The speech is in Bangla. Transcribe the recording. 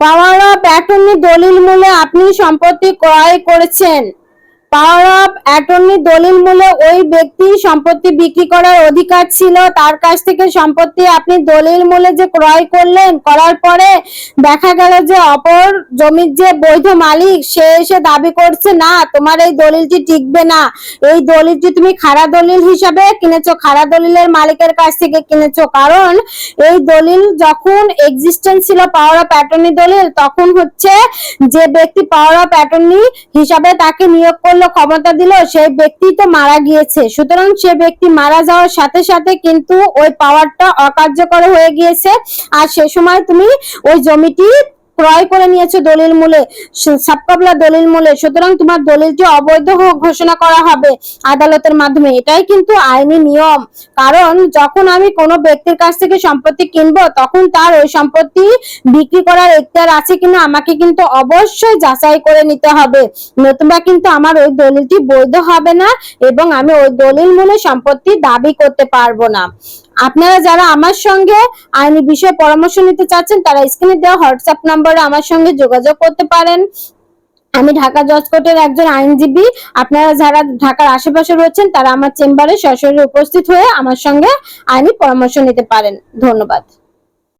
পাওয়ার অফ অ্যাটর্নি দলিল মূলে আপনি সম্পত্তি ক্রয় করেছেন। পাওয়ার অফ অ্যাটর্নি দলিল মূলে ওই ব্যক্তি সম্পত্তি বিক্রি করার অধিকার ছিল। তার কাছ থেকে সম্পত্তি আপনি দলিল মূলে যে ক্রয় করলেন, করার পরে দেখা গেল যে অপর জমির যে বৈধ মালিক, সে এসে দাবি করছে, না, তোমার এই দলিলটি টিকবে না। এই দলিলটি তুমি খাড়া দলিল হিসাবে কিনেছো খাড়া দলিলের মালিকের কাছ থেকে কিনেছো। কারণ এই দলিল যখন এক্সিস্টেন্স ছিল পাওয়ার অফ অ্যাটর্নি দলিল, তখন হচ্ছে যে ব্যক্তি পাওয়ার অফ অ্যাটর্নি হিসাবে তাকে নিয়োগ করল। ক্ষমতা দিল, সেই ব্যক্তি তো মারা গিয়েছে। সুতরাং সে ব্যক্তি মারা যাওয়ার সাথে সাথে কিন্তু ওই পাওয়ারটা অকার্যকর হয়ে গিয়েছে। আর সে সময় তুমি ওই জমিটি ক্রয় করে নিয়েছো দলিল মূলে সাবকাবলা দলিল মূলে। সুতরাং তোমার দলিলটি অবৈধ ঘোষণা করা হবে আদালতের মাধ্যমে, এটাই কিন্তু আইনি নিয়ম। কারণ যখন আমি কোনো ব্যক্তির কাছ থেকে সম্পত্তি কিনবো, তখন তার ওই সম্পত্তি বিক্রি করার এখতিয়ার আছে কিনা, আমাকে কিন্তু অবশ্যই যাচাই করে নিতে হবে। নতুবা কিন্তু আমার ওই দলিলটি বৈধ হবে না, এবং আমি ওই দলিল মূলে সম্পত্তি দাবি করতে পারব না। আপনারা যারা আমার সঙ্গে আইনি বিষয়ে পরামর্শ নিতে চাচ্ছেন, তারা স্ক্রিনে দেওয়া হোয়াটসঅ্যাপ নাম্বারে আমার সঙ্গে যোগাযোগ করতে পারেন। আমি ঢাকা জজ কোর্টের একজন আইনজীবী। আপনারা যারা ঢাকার আশেপাশে রয়েছেন, তারা আমার চেম্বারে সরাসরি উপস্থিত হয়ে আমার সঙ্গে আইনি পরামর্শ নিতে পারেন। ধন্যবাদ।